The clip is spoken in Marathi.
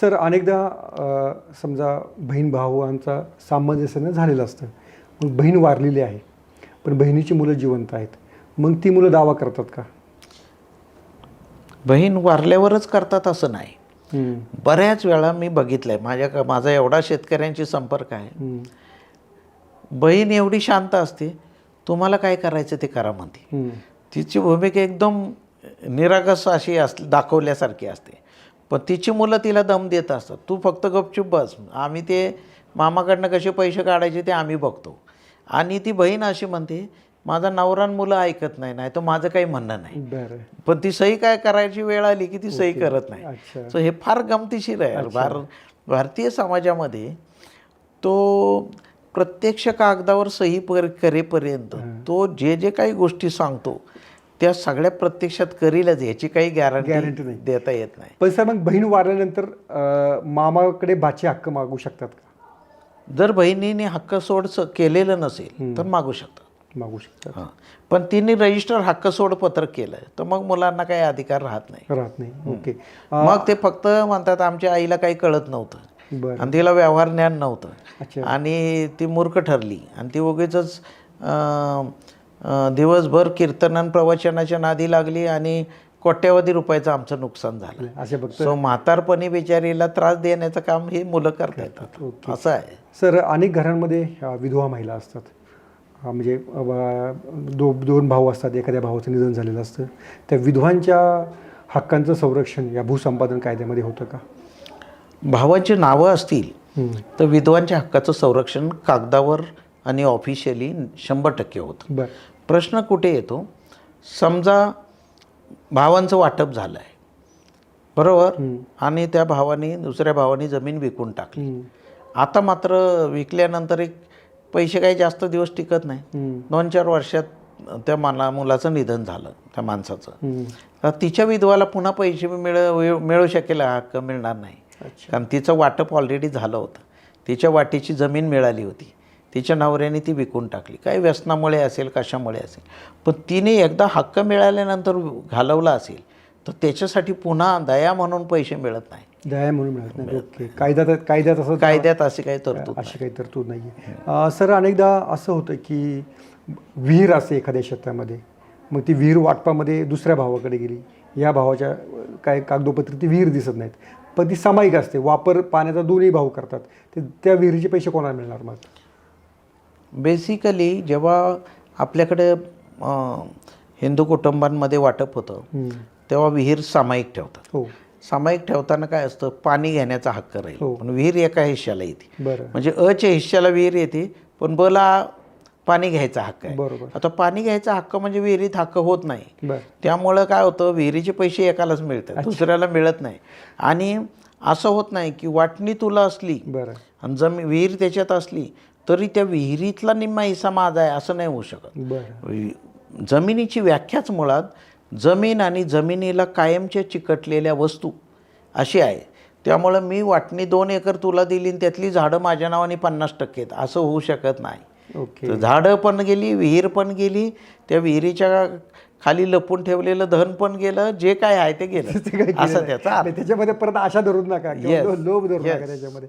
सर अनेकदा समजा बहीण भावांचा सामंजस्यानं झालेलं असतं. मग बहीण वारलेली आहे पण बहिणीची मुलं जिवंत आहेत. मग ती मुलं दावा करतात का? बहीण वारल्यावरच करतात असं नाही. बऱ्याच वेळा मी बघितलं आहे माझ्या माझा एवढा शेतकऱ्यांशी संपर्क आहे. बहीण एवढी शांत असते तुम्हाला काय करायचं ते करा म्हणते. तिची भूमिका एकदम निरागस अशी अस दाखवल्यासारखी असते. पण तिची मुलं तिला दम देत असतात. तू फक्त गपचूप बस. आम्ही ते मामाकडनं कसे पैसे काढायचे ते आम्ही बघतो. आणि ती बहीण अशी म्हणते माझा नवरान मुलं ऐकत नाही नाही तर माझं काही म्हणणं नाही. पण ती सही काय करायची वेळ आली की ती सही करत नाही. सो हे फार गमतीशीर आहे. भार भारतीय समाजामध्ये तो प्रत्यक्ष कागदावर सही पर करेपर्यंत तो जे जे काही गोष्टी सांगतो त्या सगळ्या प्रत्यक्षात करीलच याची काही Guarantee गॅरंटी नाही. देता येत नाही. पण सर मग बहीण वारल्यानंतर अ, मामाकडे बाची हक्क मागू शकतात का? जर बहिणीने हक्क सोड स- केलेलं नसेल तर मागू शकतात. मागू शकतात. हां. पण तिने रजिस्टर हक्क सोड पत्रक केलं तर मग मुलांना काही अधिकार राहत नाही. राहत नाही. ओके. मग ते फक्त म्हणतात आमच्या आईला काही कळत नव्हतं. बरं. आणि तिला व्यवहार ज्ञान नव्हतं. आणि ती मूर्ख ठरली. आणि ती उगीच दिवसभर कीर्तन आणि प्रवचनाच्या नादी लागली आणि कोट्यावधी रुपयाचं आमचं नुकसान झालं. असे फक्त सो म्हातारपणी बिचारीला त्रास देण्याचं काम ही मुलं करता येतात. असं आहे. सर अनेक घरांमध्ये विधवा महिला असतात. म्हणजे दो दोन भाऊ असतात एखाद्या भावाचं निधन झालेलं असतं. त्या विधवांच्या हक्कांचं संरक्षण या भूसंपादन कायद्यामध्ये होतं का? भावाची नावं असतील. तर विधवांच्या हक्काचं संरक्षण कागदावर आणि ऑफिशियली शंभर टक्के होतं. प्रश्न कुठे येतो? समजा भावांचं वाटप झालं आहे बरोबर. आणि त्या भावाने दुसऱ्या भावाने जमीन विकून टाकली. आता मात्र विकल्यानंतर एक पैसे काही जास्त दिवस टिकत नाही. दोन चार वर्षात त्या माला मुलाचं निधन झालं त्या माणसाचं. तर तिच्या विधवाला पुन्हा पैसे मिळ मिळू शकेल हा हक्क मिळणार नाही. कारण तिचं वाटप ऑलरेडी झालं होतं. तिच्या वाटेची जमीन मिळाली होती. तिच्या नवऱ्याने ती विकून टाकली. काही व्यसनामुळे असेल कशामुळे असेल. पण तिने एकदा हक्क मिळाल्यानंतर घालवला असेल तर त्याच्यासाठी पुन्हा दया म्हणून पैसे मिळत नाही. दया म्हणून मिळत नाही. ओके. कायद्यात कायद्यात असं कायद्यात असे काही तरतूद अशी काही तरतूद नाही आहे सर अनेकदा असं होतं की विहीर असते एखाद्या क्षेत्रामध्ये मग ती विहीर वाटपामध्ये दुसऱ्या भावाकडे गेली. या भावाच्या काय कागदोपत्री ती विहीर दिसत नाहीत. पण ती सामायिक असते. वापर पाण्याचा दोन्ही भाऊ करतात. ते त्या विहिरीचे पैसे कोणाला मिळणार मग? बेसिकली जेव्हा आपल्याकडे हिंदू कुटुंबांमध्ये वाटप होतं. तेव्हा विहीर सामायिक ठेवतात. हो. सामायिक ठेवताना काय असतं पाणी घेण्याचा हक्क राहील. हो. पण विहीर एका हिश्श्याला येते. म्हणजे अच्या हिश्श्याला विहीर येते पण बला पाणी घ्यायचा हक्क आहे. बरोबर. आता पाणी घ्यायचा हक्क म्हणजे विहिरीत हक्क होत नाही. त्यामुळं काय होतं विहिरीचे पैसे एकालाच मिळतात दुसऱ्याला मिळत नाही. आणि असं होत नाही की वाटणी तुला असली आणि जमी विहीर त्याच्यात असली तरी त्या विहिरीतला निम्मा हिस्सा माझा आहे असं नाही होऊ शकत. जमिनीची व्याख्याच मुळात जमीन आणि जमिनीला कायमच्या चिकटलेल्या वस्तू अशी आहे. त्यामुळं मी वाटणी दोन एकर तुला दिली आणि त्यातली झाडं माझ्या नावाने पन्नास टक्के आहेत. असं होऊ शकत नाही. ओके. झाडं पण गेली विहीर पण गेली त्या विहिरीच्या खाली लपून ठेवलेलं धन पण गेलं जे काय आहे ते गेलं. असं. त्याचा त्याच्यामध्ये परत आशा धरू नका. लोभ धरू नका. त्याच्यामध्ये.